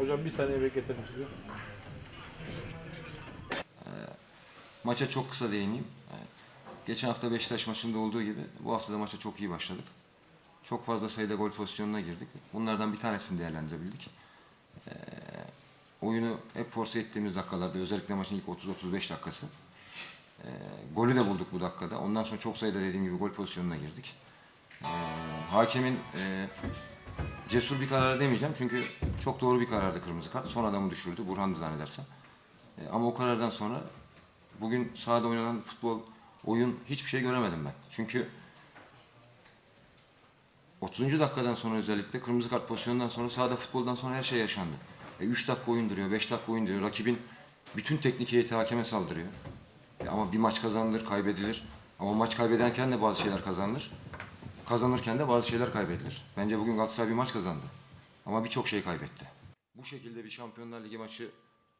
Hocam bir saniye bekletelim sizi. Maça çok kısa değineyim. Yani Geçen hafta Beşiktaş maçında olduğu gibi bu hafta da maça çok iyi başladık. Çok fazla sayıda gol pozisyonuna girdik. Bunlardan bir tanesini değerlendirebildik. Ee, oyunu hep force ettiğimiz dakikalarda özellikle maçın ilk 30-35 dakikası. Ee, golü de bulduk bu dakikada. Ondan sonra çok sayıda dediğim gibi gol pozisyonuna girdik. Ee, hakemin e, cesur bir karar demeyeceğim çünkü çok doğru bir karardı kırmızı kart. Son adamı düşürdü. Burhan'dı zannedersem. Ee, ama o karardan sonra bugün sahada oynanan futbol, oyun hiçbir şey göremedim ben. Çünkü 30. dakikadan sonra özellikle kırmızı kart pozisyonundan sonra sahada futboldan sonra her şey yaşandı. 3 dakika oyun duruyor, 5 dakika oyun duruyor. Rakibin bütün teknik heyeti hakeme saldırıyor. E, ama bir maç kazanılır, kaybedilir. Ama maç kaybederken de bazı şeyler kazanılır. Kazanırken de bazı şeyler kaybedilir. Bence bugün Galatasaray bir maç kazandı. Ama birçok şey kaybetti. Bu şekilde bir Şampiyonlar Ligi maçı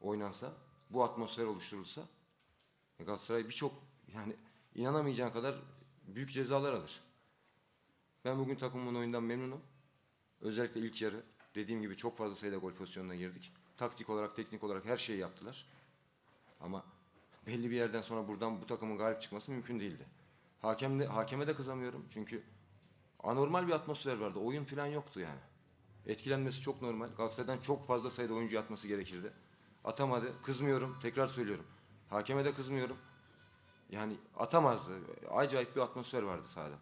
oynansa, bu atmosfer oluşturulsa Galatasaray birçok yani inanamayacağın kadar büyük cezalar alır. Ben bugün takımımın oyundan memnunum. Özellikle ilk yarı dediğim gibi çok fazla sayıda gol pozisyonuna girdik. Taktik olarak, teknik olarak her şeyi yaptılar. Ama belli bir yerden sonra buradan bu takımın galip çıkması mümkün değildi. Hakem de, hakeme de kızamıyorum çünkü anormal bir atmosfer vardı. Oyun falan yoktu yani. Etkilenmesi çok normal. Galatasaray'dan çok fazla sayıda oyuncu atması gerekirdi. Atamadı. Kızmıyorum. Tekrar söylüyorum. Hakeme de kızmıyorum. Yani atamazdı. Acayip bir atmosfer vardı sahada.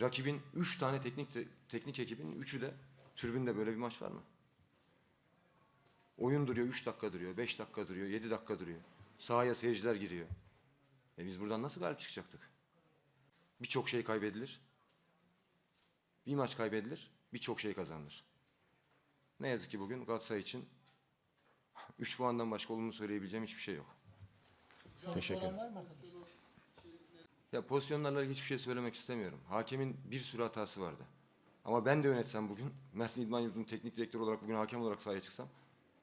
Rakibin üç tane teknik teknik ekibin üçü de tribünde böyle bir maç var mı? Oyun duruyor, üç dakika duruyor, beş dakika duruyor, yedi dakika duruyor. Sahaya seyirciler giriyor. E biz buradan nasıl galip çıkacaktık? Birçok şey kaybedilir. Bir maç kaybedilir, birçok şey kazanılır. Ne yazık ki bugün Galatasaray için 3 puandan başka olumlu söyleyebileceğim hiçbir şey yok. Teşekkür. Ya pozisyonlarla hiçbir şey söylemek istemiyorum. Hakemin bir sürü hatası vardı. Ama ben de yönetsem bugün, Mersin İdman Yurdu'nun teknik direktörü olarak bugün hakem olarak sahaya çıksam,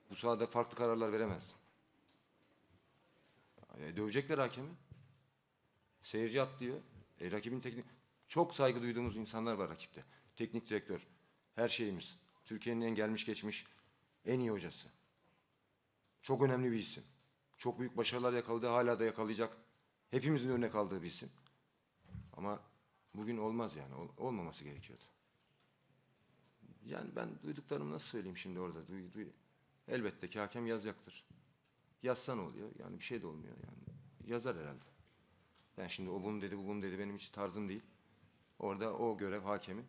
bu sahada farklı kararlar veremezdim. E, dövecekler hakemi. Seyirci atlıyor. E, rakibin teknik... Çok saygı duyduğumuz insanlar var rakipte. Teknik direktör, her şeyimiz. Türkiye'nin en gelmiş geçmiş en iyi hocası. Çok önemli bir isim. Çok büyük başarılar yakaladı, hala da yakalayacak. Hepimizin örnek aldığı bir isim. Ama bugün olmaz yani. Ol- olmaması gerekiyordu. Yani ben duyduklarımı nasıl söyleyeyim şimdi orada? Duy- duy- Elbette ki hakem yazacaktır. Yazsa ne oluyor? Yani bir şey de olmuyor yani. Yazar herhalde. Ben şimdi o bunu dedi, bu bunu dedi benim hiç tarzım değil. Orada o görev hakemin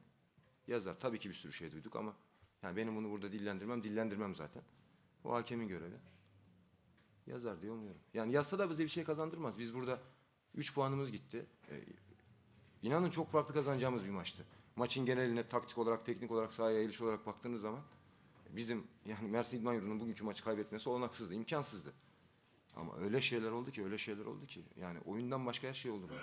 yazar. Tabii ki bir sürü şey duyduk ama yani benim bunu burada dillendirmem, dillendirmem zaten. O hakemin görevi. Yazar diye umuyorum. Yani yazsa da bize bir şey kazandırmaz. Biz burada 3 puanımız gitti. Ee, inanın çok farklı kazanacağımız bir maçtı. Maçın geneline taktik olarak, teknik olarak, sahaya eğiliş olarak baktığınız zaman bizim yani Mersin İdman Yurdu'nun bugünkü maçı kaybetmesi olanaksızdı, imkansızdı. Ama öyle şeyler oldu ki, öyle şeyler oldu ki. Yani oyundan başka her şey oldu. bugün.